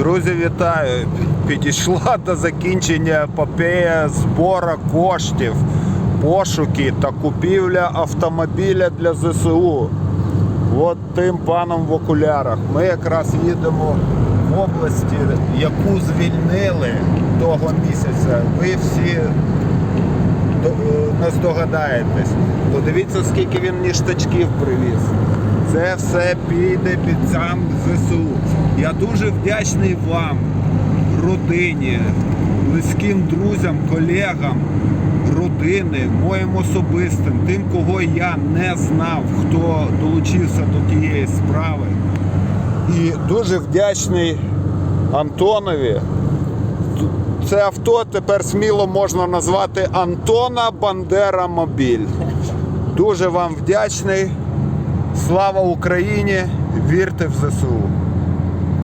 Друзі, вітаю! Підійшла до закінчення епопея збору коштів, пошуки та купівля автомобіля для ЗСУ. От тим паном в окулярах. Ми якраз їдемо в області, яку звільнили того місяця. Ви всі е, не здогадаєтесь. Подивіться, скільки він ніштачків привіз. Це все піде під сам ЗСУ. Я дуже вдячний вам, родині, близьким друзям, колегам, родини, моїм особистим, тим, кого я не знав, хто долучився до тієї справи. І дуже вдячний Антонові. Це авто тепер сміло можна назвати Антона Бандера Мобіль. Дуже вам вдячний. Слава Україні! Вірте в ЗСУ!